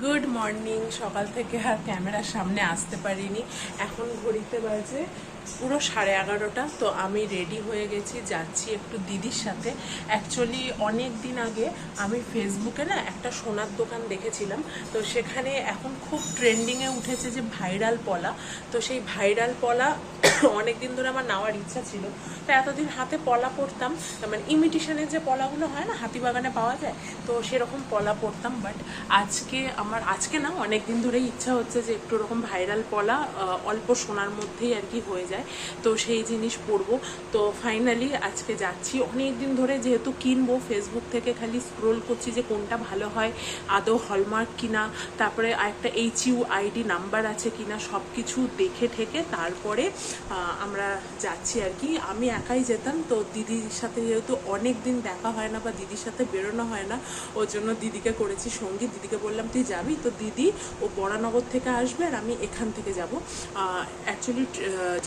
Good morning সকাল থেকে আর ক্যামেরার সামনে আসতে পারিনি। এখন ঘড়িতে বাজে পুরো সাড়ে এগারোটা, তো আমি রেডি হয়ে গেছি, যাচ্ছি একটু দিদির সাথে। অ্যাকচুয়ালি অনেক দিন আগে আমি ফেসবুকে না একটা সোনার দোকান দেখেছিলাম, তো সেখানে এখন খুব ট্রেন্ডিংয়ে উঠেছে যে ভাইরাল পলা। তো সেই ভাইরাল পলা অনেক দিন ধরে আমার নেওয়ার ইচ্ছা ছিল। তো এতদিন হাতে পলা পরতাম মানে ইমিটেশনের যে পলাগুলো হয় না, হাতিবাগানে পাওয়া যায়, তো সেরকম পলা পরতাম। বাট আজকে আমার আজকে না অনেক দিন ধরেই ইচ্ছা হচ্ছে যে একটু ওরকম ভাইরাল পলা অল্প সোনার মধ্যেই আর কি হয়ে যায়। তো সেই জিনিস পরবো। তো ফাইনালি আজকে যাচ্ছি। অনেক দিন ধরে যেহেতু কিনবো ফেসবুক থেকে খালি স্ক্রোল করছি যে কোনটা ভালো হয়, আদৌ হলমার্ক কিনা, তারপরে আরেকটা এইচ ইউ আইডি নাম্বার আছে কিনা সব কিছু দেখে ঠেকে তারপরে আমরা যাচ্ছি আর কি। আমি একাই যেতাম, তো দিদির সাথে যেহেতু অনেক দিন দেখা হয় না বা দিদির সাথে বেরোনো হয় না, ওর জন্য দিদিকে করেছি সঙ্গী। দিদিকে বললাম, তুই যাবি তো দিদি ও বরানগর থেকে আসবে আর আমি এখান থেকে যাব। অ্যাকচুয়ালি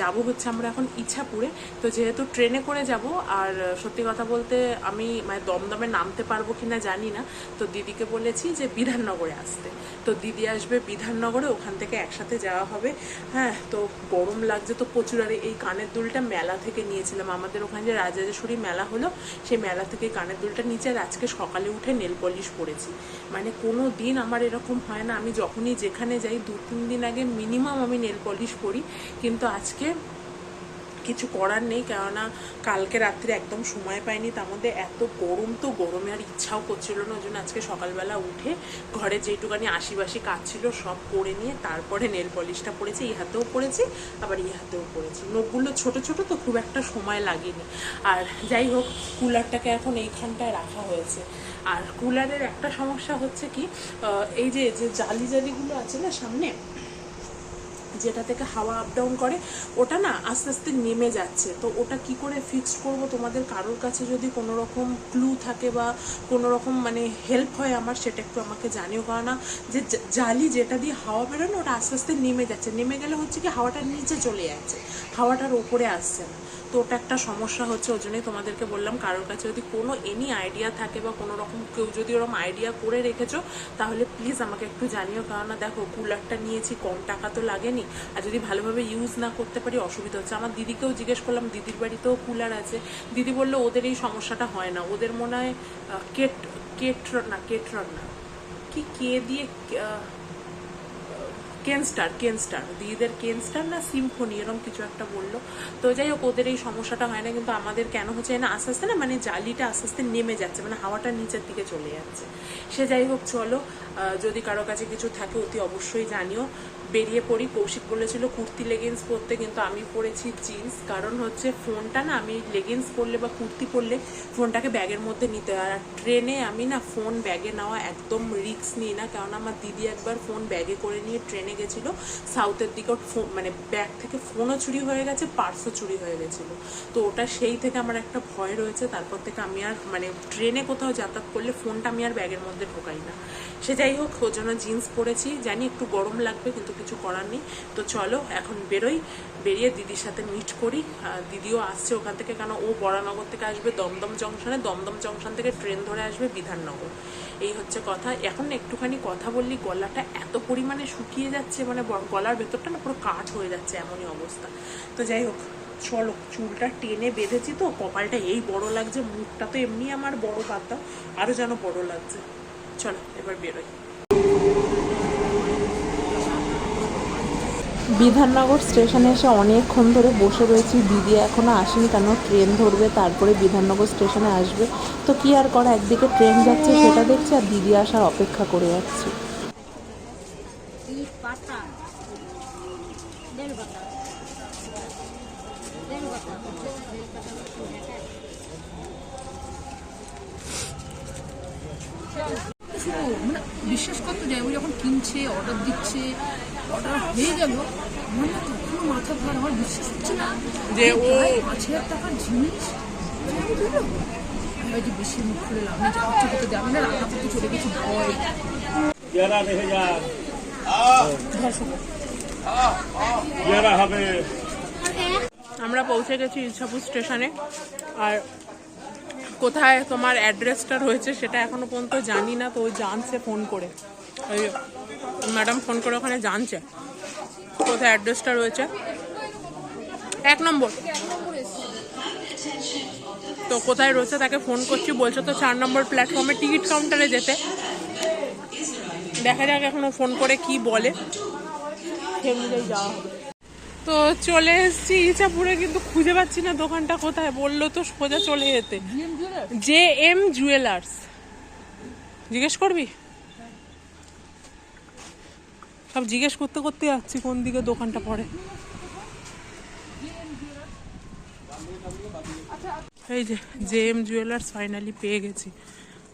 যাব হচ্ছে আমরা এখন ইচ্ছাপুরে তো যেহেতু ট্রেনে করে যাব, আর সত্যি কথা বলতে আমি মানে দমদমে নামতে পারব কি না জানি না। তো দিদিকে বলেছি যে বিধাননগরে আসতে। তো দিদি আসবে বিধাননগরে, ওখান থেকে একসাথে যাওয়া হবে। হ্যাঁ তো গরম লাগছে তো প্রচুর। আর এই কানের দুলটা মেলা থেকে নিয়েছিলাম। আমাদের ওখানে যে রাজারেশ্বরী মেলা হলো, সেই মেলা থেকে কানের দুলটা নিচে আর আজকে সকালে উঠে নেল পলিশ পরেছি। মানে কোনো দিন আমার এরকম হয় না। আমি যখনই যেখানে যাই দু তিন দিন আগে মিনিমাম আমি নেল পলিশ করি কিন্তু আজকে কিছু করার নেই, কেননা কালকে রাত্রে একদম সময় পাইনি, তার মধ্যে এত গরম তো গরমে আর ইচ্ছাও করছিল না ওই জন্য আজকে সকালবেলা উঠে ঘরে যেটুকানি আশিবাসি কাজ ছিল সব করে নিয়ে তারপরে নেল পলিশটা পড়েছি এই হাতেও পরেছি, আবার এই হাতেও পরেছি। নখগুলো ছোট ছোট তো খুব একটা সময় লাগেনি। আর যাই হোক, কুলারটাকে এখন এইখানটায় রাখা হয়েছে। আর কুলারের একটা সমস্যা হচ্ছে কি এই যে যে জালি জালিগুলো আছে না সামনে যেটা থেকে হাওয়া আপ ডাউন করে, ওটা না আস্তে আস্তে নেমে যাচ্ছে। তো ওটা কি করে ফিক্স করব? তোমাদের কারোর কাছে যদি কোনো রকম ক্লু থাকে বা কোনো রকম মানে হেল্প হয় আমার, সেটা একটু আমাকে জানিও। কারণ না, যে জালি যেটা দিয়ে হাওয়া বেরোনো ওটা আস্তে আস্তে নেমে যাচ্ছে। নেমে গেলে হচ্ছে কি হাওয়াটা নিচে চলে যাচ্ছে। হাওয়াটার ওপরে আসছে না। তো ওটা একটা সমস্যা হচ্ছে, ওই জন্যই তোমাদেরকে বললাম, কারোর কাছে যদি কোনো এনি আইডিয়া থাকে বা কোনো রকম কেউ যদি ওরকম আইডিয়া করে রেখেছো, তাহলে প্লিজ আমাকে একটু জানিও। কারণ না দেখো কুলারটা নিয়েছি, কম টাকা তো লাগেনি। আর যদি ভালোভাবে ইউজ না করতে পারি, অসুবিধা হচ্ছে। আমার দিদিকেও জিজ্ঞেস করলাম, দিদির বাড়িতেও কুলার আছে। দিদি বলল, ওদের এই সমস্যাটা হয় না। ওদের মনে হয় কেট কেট্রন না কেট্রন না কি, কে দিয়ে কেনস্টার কেনস্টার দিদিদের কেনস্টার না সিম্ফনি এরকম কিছু একটা বলল। তো যাই হোক, ওদের এই সমস্যাটা হয় না, কিন্তু আমাদের কেন হচ্ছে না, আস্তে আস্তে না মানে জালিটা আস্তে আস্তে নেমে যাচ্ছে মানে হাওয়াটা নিচের দিকে চলে যাচ্ছে। সে যাই হোক, চলো যদি কারও কাছে কিছু থাকে, অতি অবশ্যই জানিও। বেরিয়ে পড়ি। কৌশিক বলেছিল, কুর্তি লেগিংস পরতে, কিন্তু আমি পরেছি জিন্স কারণ হচ্ছে ফোনটা না, আমি লেগিংস পরলে বা কুর্তি পরলে ফোনটাকে ব্যাগের মধ্যে নিতে হয়। আর ট্রেনে আমি না ফোন ব্যাগে নেওয়া একদম রিস্ক নিই না। কারণ আমার দিদি একবার ফোন ব্যাগে করে নিয়ে ট্রেনে গেছিল। সাউথের দিকে ফোন মানে ব্যাগ থেকে ফোনও চুরি হয়ে গেছে পার্সও চুরি হয়ে গেছিল। তো ওটা সেই থেকে আমার একটা ভয় রয়েছে। তারপর থেকে আমি আর মানে ট্রেনে কোথাও যাতায়াত করলে ফোনটা আমি আর ব্যাগের মধ্যে ঢোকাই না। সে যাই হোক, ওর জন্য জিন্স পরেছি। জানি একটু গরম লাগবে, কিন্তু কিছু করার নেই। তো চলো, এখন বেরোই। বেরিয়ে দিদির সাথে মিট করি। দিদিও আসছে ওখান থেকে কেন? ও বরানগর থেকে আসবে দমদম জংশনে দমদম জংশন থেকে ট্রেন ধরে আসবে বিধাননগর। এই হচ্ছে কথা। এখন একটুখানি কথা বললি, গলাটা এত পরিমাণে শুকিয়ে যাচ্ছে মানে গলার ভেতরটা না পুরো কাঠ হয়ে যাচ্ছে এমনই অবস্থা। তো যাই হোক, চলো, চুলটা টেনে বেঁধেছি তো, কপালটা এই বড় লাগছে, মুখটা তো এমনি আমার বড় পাতা আরও যেন বড় লাগছে। চলো, এবার বেরোই। বিধাননগর স্টেশনে এসে অনেকক্ষণ ধরে বসে রয়েছি। দিদি এখনও আসেনি, কেন? ট্রেন ধরবে, তারপরে বিধাননগর স্টেশনে আসবে। তো কি আর করা, একদিকে ট্রেন যাচ্ছে, সেটা দেখছি, আর দিদি আসার অপেক্ষা করে যাচ্ছি। মানে বিশ্বাস করতে যায় ও যখন কিনছে অর্ডার দিচ্ছে অর্ডার হয়ে গেল আমার না তখনও মাথা ধর আমার বিশ্বাস হচ্ছে না। যে ও- পাঁচ হাজার টাকার জিনিস আমি দিল। হয়তো বেশি মুখ খুলে লাভ নেই যা হচ্ছে হতে যাবে না রান্না করতে চলে গেছি ভয়। পেয়ারা দেখে যা। ধর হবে। আমরা পৌঁছে গেছি ইচ্ছাপুর স্টেশনে। আর কোথায় তোমার অ্যাড্রেসটা রয়েছে সেটা এখনও পর্যন্ত জানি না তো ও জানছে ফোন করে। ওই ম্যাডাম ফোন করে ওখানে জানছে। কোথায় অ্যাড্রেসটা রয়েছে? এক নম্বর। তো কোথায় রয়েছে তাকে ফোন করছি, বলছে তো চার নম্বর প্ল্যাটফর্মে টিকিট কাউন্টারে যেতে। দেখা যাক এখনও ফোন করে কি বলে। তো চলে এসেছি ইচ্ছাপুরে কিন্তু খুঁজে পাচ্ছি না দোকানটা কোথায়। বলল তো সোজা চলে যেতে। J M jewellers. জিজ্ঞেস করবি? সব জিজ্ঞেস করতে করতে যাচ্ছি কোন দিকে দোকানটা পড়ে। এই যে জে এম জুয়েলার্স ফাইনালি পেয়ে গেছি।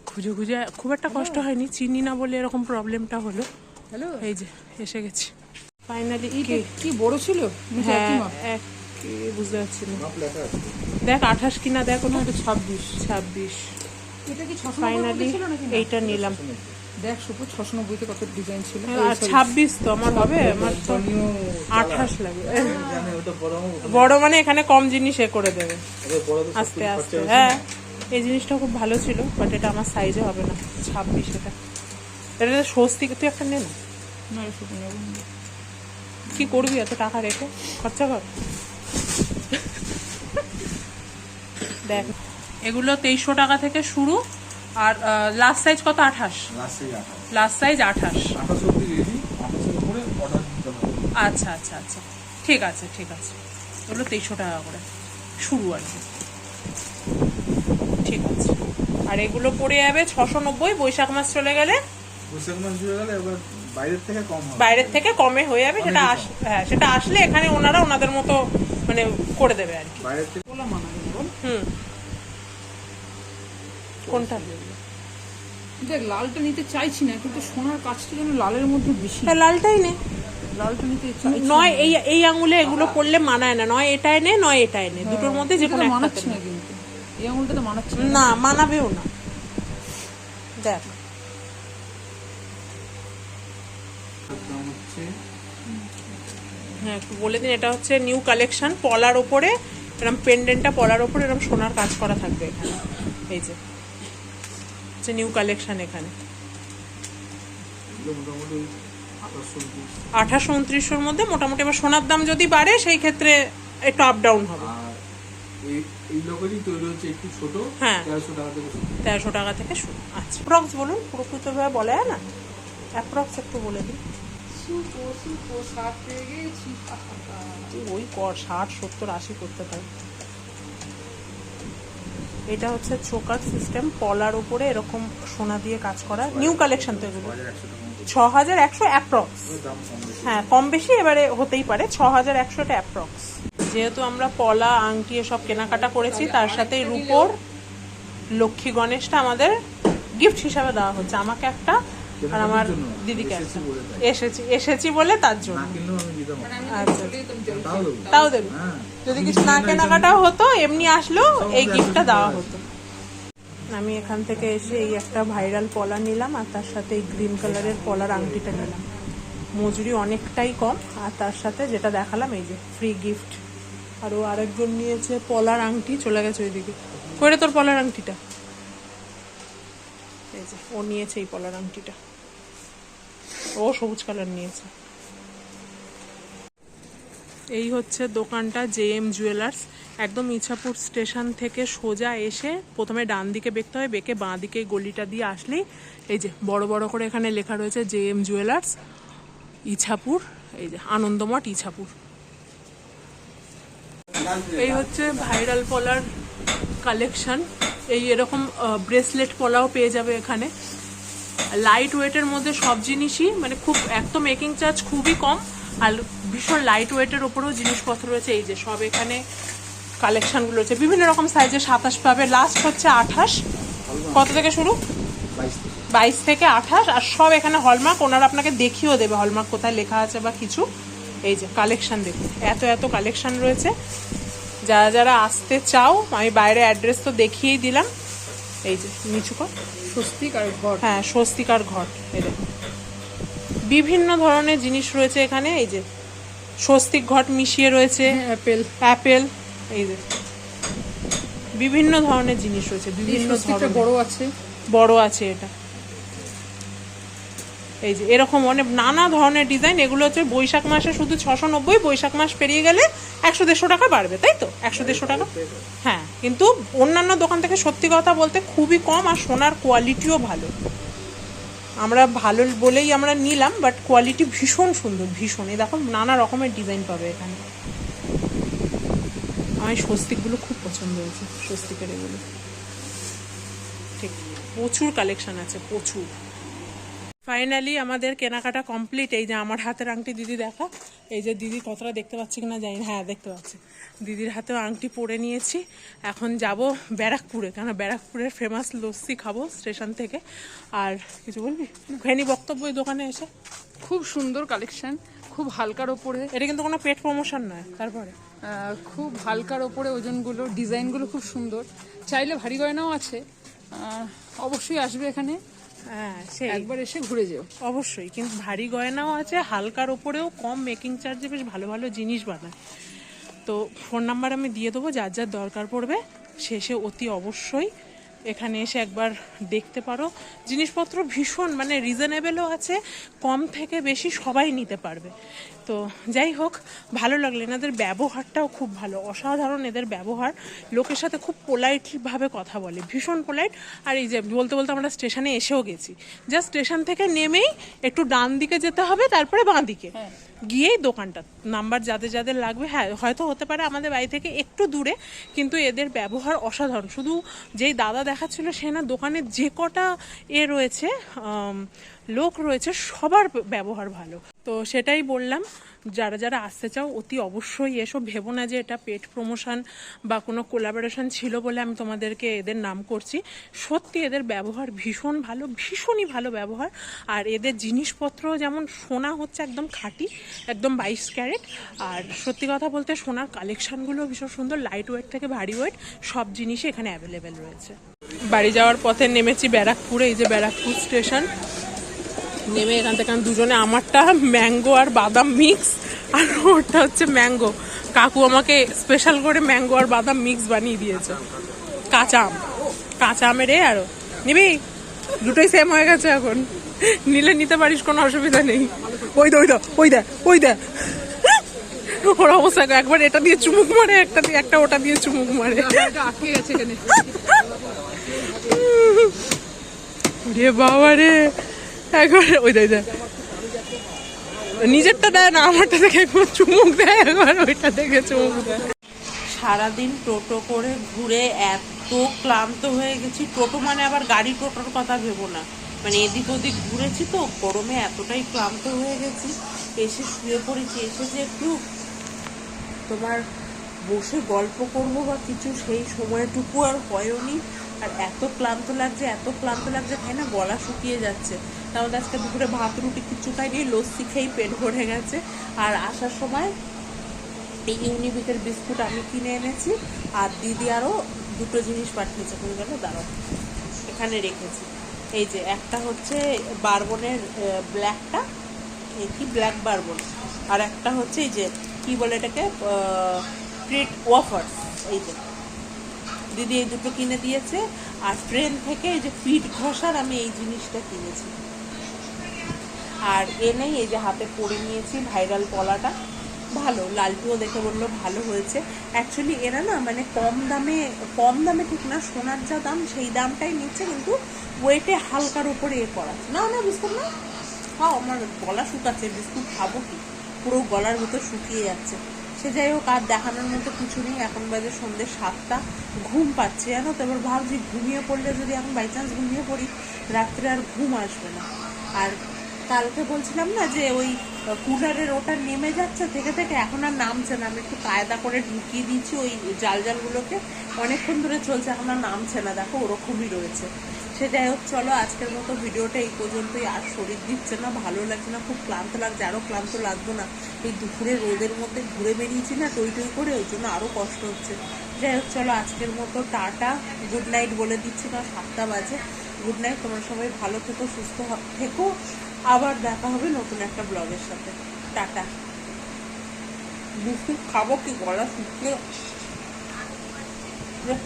খুঁজে খুঁজে খুব একটা কষ্ট হয়নি চিনি না বলে এরকম প্রবলেমটা হলো। হ্যালো এই যে এসে গেছি। ফাইনালি কি? বড় ছিল? নাকি হ্যাঁ বুঝতে পারছি না। দেখ আঠাশ কিনা দেখ না, এটা ছাব্বিশ। ছাব্বিশ। এটা কি ছশো ফাইনালি? এইটা নিলাম। দেখ সুপুর ছশো নব্বইতে কত ডিজাইন ছিল? ছাব্বিশ তো আমার হবে আমার তো আঠাশ লাগে বড় মানে এখানে কম জিনিস এ করে দেবে। আস্তে আস্তে হ্যাঁ এই জিনিসটা খুব ভালো ছিল বাট এটা আমার সাইজে হবে না ছাব্বিশ এটা। এটা স্বস্তি তুই একটা নে। না। কি করবি এত টাকা রেখে? খরচা কর। দেখ এগুলো তেইশশো টাকা থেকে শুরু আর লাস্ট সাইজ কত? আঠাশ। লাস্ট সাইজ আঠাশ। আচ্ছা আচ্ছা আচ্ছা। ঠিক আছে ঠিক আছে। ওগুলো তেইশশো টাকা করে। শুরু আর কি ঠিক আছে। আর এগুলো পড়ে যাবে ছশো নব্বই বৈশাখ মাস চলে গেলে? বৈশাখ মাস জুড়ে গেলে এবার বাইরের থেকে কম বাইরের থেকে কমে হয়ে যাবে সেটা হ্যাঁ সেটা আসলে এখানে ওনারা ওনাদের মতো মানে করে দেবে আর কি। বাইরের থেকে মানা হুম। কোনটা? দেখ লালটা নিতে চাইছি না কিন্তু সোনার কাজটা যেন লালের মধ্যে বেশি। হ্যাঁ লালটাই নে। লালটা নিতে চাইছি নয় এই এই আঙুলে এগুলো পড়লে মানায় না। নয় এটাই নে নয় এটাই নে। দুটোর মধ্যে যে কোনো মানাচ্ছে না কিন্তু। এই আঙুলটা তো মানাচ্ছে না। মানাবেও না। দেখ। হ্যাঁ একটু বলে দিন এটা হচ্ছে নিউ কালেকশন পলার ওপরে এরকম পেন্ডেন্টটা পলার ওপরে এরকম সোনার কাজ করা থাকবে এখানে। এই যে। হচ্ছে নিউ কালেকশন এখানে। আঠাশ উনত্রিশশোর মধ্যে মোটামুটি এবার সোনার দাম যদি বাড়ে সেই ক্ষেত্রে একটু আপ ডাউন হবে। হ্যাঁ। তেরোশো টাকা থেকে শুরু। আচ্ছা। অ্যাপ্রক্স বলুন পুরোপুরিভাবে বলা যায় না? অ্যাপ্রক্স একটু বলে দিন। ওই কর ষাট সত্তর আশি করতে পারি। এটা হচ্ছে চোকার সিস্টেম, পলার উপরে এরকম সোনা দিয়ে কাজ করা। নিউ কালেকশন তো এগুলো ছ হাজার একশো অ্যাপ্রক্স হ্যাঁ কম বেশি এবারে হতেই পারে। ছ হাজার একশোটা অ্যাপ্রক্স যেহেতু আমরা পলা, আংটি এসব কেনাকাটা করেছি, তার সাথে রূপোর লক্ষ্মী গণেশটা আমাদের গিফট হিসাবে দেওয়া হচ্ছে। আমাকে একটা আর আমার দিদিকে এসেছি। এসেছি এসেছি বলে তার জন্য। আমি আচ্ছা তাও দেবো। হ্যাঁ। যদি কিছু না কেনাকাটাও হতো এমনি আসলেও এই গিফটটা দেওয়া হতো। আমি এখান থেকে এসে এই একটা ভাইরাল পলা নিলাম আর তার সাথে এই গ্রিন কালারের পলার আংটিটা নিলাম। মজুরি অনেকটাই কম আর তার সাথে যেটা দেখালাম এই যে ফ্রি গিফট আরও আরেকজন নিয়েছে পলার আংটি চলে গেছে ওইদিকে। করে তোর পলার আংটিটা? এই যে ও নিয়েছে এই পলার আংটিটা। ও সবুজ কালার নিয়েছে। এই হচ্ছে দোকানটা জে এম জুয়েলার্স। একদম ইছাপুর স্টেশন থেকে সোজা এসে প্রথমে ডান দিকে বেঁকতে হয়, বেঁকে বাঁ দিকে গলিটা দিয়ে আসলেই এই যে বড় বড় করে এখানে লেখা রয়েছে জে এম জুয়েলার্স, ইছাপুর, এই যে আনন্দমঠ ইছাপুর। এই হচ্ছে ভাইরাল পলার কালেকশন। এই এরকম ব্রেসলেট পলাও পেয়ে যাবে এখানে। লাইট ওয়েটের মধ্যে সব জিনিসই মানে খুব এক তো মেকিং চার্জ খুবই কম। আর ভীষণ লাইট ওয়েটের ওপরেও জিনিসপত্র রয়েছে। এই যে সব এখানে কালেকশানগুলো রয়েছে। বিভিন্ন রকম সাইজে সাতাশ পাবে। লাস্ট হচ্ছে আঠাশ। কত থেকে শুরু? বাইশ থেকে আঠাশ। আর সব এখানে হলমার্ক ওনারা আপনাকে দেখিয়েও দেবে হলমার্ক কোথায় লেখা আছে বা কিছু। এই যে কালেকশান দেখুন। এত এত কালেকশান রয়েছে। যারা যারা আসতে চাও, আমি বাইরে অ্যাড্রেস তো দেখিয়েই দিলাম। এই যে নিচু স্বস্তিক আর ঘর। হ্যাঁ স্বস্তিকার ঘট বিভিন্ন ধরনের জিনিস রয়েছে এখানে এই যে স্বস্তিক ঘট মিশিয়ে রয়েছে অ্যাপেল। অ্যাপেল এই যে বিভিন্ন ধরনের জিনিস রয়েছে বিভিন্ন বড় আছে। বড় আছে এটা। এই যে, এরকম অনেক নানা ধরনের ডিজাইন এগুলো হচ্ছে বৈশাখ মাসে শুধু ছশো নব্বই, বৈশাখ মাস পেরিয়ে গেলে একশো দেড়শো টাকা বাড়বে, তাই তো? একশো দেড়শো টাকা? হ্যাঁ কিন্তু অন্যান্য দোকান থেকে সত্যি কথা বলতে খুবই কম আর সোনার কোয়ালিটিও ভালো। আমরা ভালো বলেই আমরা নিলাম বাট কোয়ালিটি ভীষণ সুন্দর, ভীষণ। এই দেখো, নানা রকমের ডিজাইন পাবে এখানে। আমার স্বস্তিকগুলো খুব পছন্দ হয়েছে, স্বস্তিকের এগুলো। ঠিক, প্রচুর কালেকশন আছে, প্রচুর। ফাইনালি আমাদের কেনাকাটা কমপ্লিট এই যে আমার হাতের আংটি দিদি দেখা। এই যে দিদি কতটা দেখতে পাচ্ছি কিনা জানি না। হ্যাঁ দেখতে পাচ্ছি। দিদির হাতেও আংটি পরে নিয়েছি। এখন যাব ব্যারাকপুরে। কেন? ব্যারাকপুরের ফেমাস লস্যি খাব স্টেশন থেকে। আর কিছু বলবি? ঘেনি বক্তব্য ওই দোকানে এসে। খুব সুন্দর কালেকশন খুব হালকার ওপরে। এটা কিন্তু কোনো পেট প্রমোশন নয়। তারপরে? খুব হালকার ওপরে ওজনগুলো ডিজাইনগুলো খুব সুন্দর। চাইলে ভারী গয়নাও আছে। অবশ্যই আসবে এখানে। হ্যাঁ সেই। একবার এসে ঘুরে যেও। অবশ্যই কিন্তু ভারী গয়নাও আছে হালকার ওপরেও কম মেকিং চার্জে বেশ ভালো ভালো জিনিস বানায়। তো ফোন নাম্বার আমি দিয়ে দেবো যার যার দরকার পড়বে শেষে অতি অবশ্যই এখানে এসে একবার দেখতে পারো। জিনিসপত্র ভীষণ মানে রিজনেবেলও আছে কম থেকে বেশি সবাই নিতে পারবে। তো যাই হোক ভালো লাগল। এনাদের ব্যবহারটাও খুব ভালো। অসাধারণ এদের ব্যবহার। লোকের সাথে খুব পোলাইটভাবে কথা বলে। ভীষণ পোলাইট। আর এই যে বলতে বলতে আমরা স্টেশনে এসেও গেছি। জাস্ট স্টেশন থেকে নেমেই একটু ডান দিকে যেতে হবে তারপরে বাঁ দিকে। গিয়েই দোকানটা। নাম্বার যাদের যাদের লাগবে হ্যাঁ হয়তো হতে পারে আমাদের বাড়ি থেকে একটু দূরে কিন্তু এদের ব্যবহার অসাধারণ। শুধু যেই দাদা দেখাচ্ছিল সে না দোকানে যে কটা এ রয়েছে লোক রয়েছে, সবার ব্যবহার ভালো। তো সেটাই বললাম, যারা যারা আসতে চাও, অতি অবশ্যই এসো। ভেবো না যে এটা পেট প্রমোশন বা কোনো কোলাবোরেশন ছিল বলে আমি তোমাদেরকে এদের নাম করছি। সত্যি এদের ব্যবহার ভীষণ ভালো, ভীষণই ভালো ব্যবহার। আর এদের জিনিসপত্র যেমন সোনা হচ্ছে একদম খাঁটি, একদম বাইশ ক্যারেট। আর সত্যি কথা বলতে সোনার কালেকশনগুলো ভীষণ সুন্দর লাইট ওয়েট থেকে ভারী ওয়েট সব জিনিসই এখানে অ্যাভেলেবেল রয়েছে। বাড়ি যাওয়ার পথে নেমেছি ব্যারাকপুরে, এই যে ব্যারাকপুর স্টেশন নেমে এখান থেকে দুজনে আমারটা ম্যাঙ্গো আর বাদাম মিক্স আর ওটা হচ্ছে ম্যাঙ্গো। কাকু আমাকে স্পেশাল করে ম্যাঙ্গো আর বাদাম মিক্স বানিয়ে দিয়েছে। কাঁচা আম। কাঁচা আমের এ আরও নিবি? দুটোই সেম হয়ে গেছে এখন। নিলে নিতে পারিস কোনো অসুবিধা নেই। ওই দা ওই দা ওই দা ওই দা। ওর অবস্থা একবার এটা দিয়ে চুমুক মারে একটা দিয়ে একটা ওটা দিয়ে চুমুক মারে। এটা আটকে গেছে এখানে। রে বাবা রে। ওই নিজেরটা দেয় না আমারটা দেখে চুমুক দেয় ওইটা দেখে চুমুক দেয়। সারাদিন টোটো করে ঘুরে এত ক্লান্ত হয়ে গেছি। টোটো মানে আবার গাড়ি টোটোর কথা ভেবো না। মানে এদিক ওদিক ঘুরেছি তো, গরমে এতটাই ক্লান্ত হয়ে গেছি। এসে শুয়ে পড়েছি এসে যে একটু। তোমার বসে গল্প করব বা কিছু, সেই সময়টুকু আর হয়নি আর এত ক্লান্ত লাগছে, এত ক্লান্ত লাগছে, তাই না? গলা শুকিয়ে যাচ্ছে। তাহলে আজকে দুপুরে ভাত, রুটি কিছু খাইনি, লস্যি খেয়েই পেট ভরে গেছে। আর আসার সময় এই ইউনিবিকের বিস্কুট আমি কিনে এনেছি, আর দিদি আরও দুটো জিনিস পাঠিয়েছে কোন গেল দাঁড়াও। এখানে রেখেছি। এই যে একটা হচ্ছে বারবনের ব্ল্যাকটা এই কি ব্ল্যাক বারবন। আর একটা হচ্ছে এই যে, কি বলে এটাকে ট্রিট ওয়াফার এই যে। দিদি এই দুটো কিনে দিয়েছে, আর ট্রেন থেকে এই যে পিঠ ঘষার আমি এই জিনিসটা কিনেছি। আর এনেই এই যে হাতে পরে নিয়েছি ভাইরাল পলাটা ভালো, লালটুও দেখে বলল ভালো হয়েছে। অ্যাকচুয়ালি এরা না মানে কম দামে কম দামে ঠিক না, সোনার যা দাম সেই দামটাই নিচ্ছে, কিন্তু ওয়েটে হালকার উপরে এ করা না না, বিস্কুট না। খাও, আমার গলা শুকাচ্ছে, বিস্কুট খাব কি? পুরো গলার ভিতর শুকিয়ে যাচ্ছে। সে যাই হোক, আর দেখানোর মতো কিছু নেই। এখন বাজে সন্ধ্যে সাতটা, ঘুম পাচ্ছে, জানো তো? এবার ভাবছি ঘুমিয়ে পড়লে যদি এখন বাই চান্স ঘুমিয়ে পড়ি, রাত্রে আর ঘুম আসবে না। আর কালকে বলছিলাম না যে ওই কুলারের ওটা নেমে যাচ্ছে, থেকে থেকে এখন আর নামছে না। আমি একটু কায়দা করে ঢুকিয়ে দিয়েছি ওই জাল জালগুলোকে অনেকক্ষণ ধরে চলছে, এখন আর নামছে না। দেখো, ওরকমই রয়েছে। সে যাই হোক, চলো আজকের মতো ভিডিওটা এই পর্যন্তই। আর শরীর দিচ্ছে না, ভালো লাগছে না, খুব ক্লান্ত লাগছে আরও ক্লান্ত লাগতো না। এই দুপুরে রোদের মধ্যে ঘুরে বেরিয়েছি না, টই টই করে, ওই জন্য আরও কষ্ট হচ্ছে। যাই হোক, চলো আজকের মতো টাটা। গুড নাইট বলে দিচ্ছি না সাতটা বাজে। গুড নাইট, তোমরা সবাই ভালো থেকো, সুস্থ থেকো। আবার দেখা হবে নতুন একটা ব্লগের সাথে। টাটা। বিস্কুট খাব কি গলা শুকিয়ে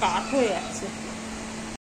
কাঠ হয়ে যাচ্ছে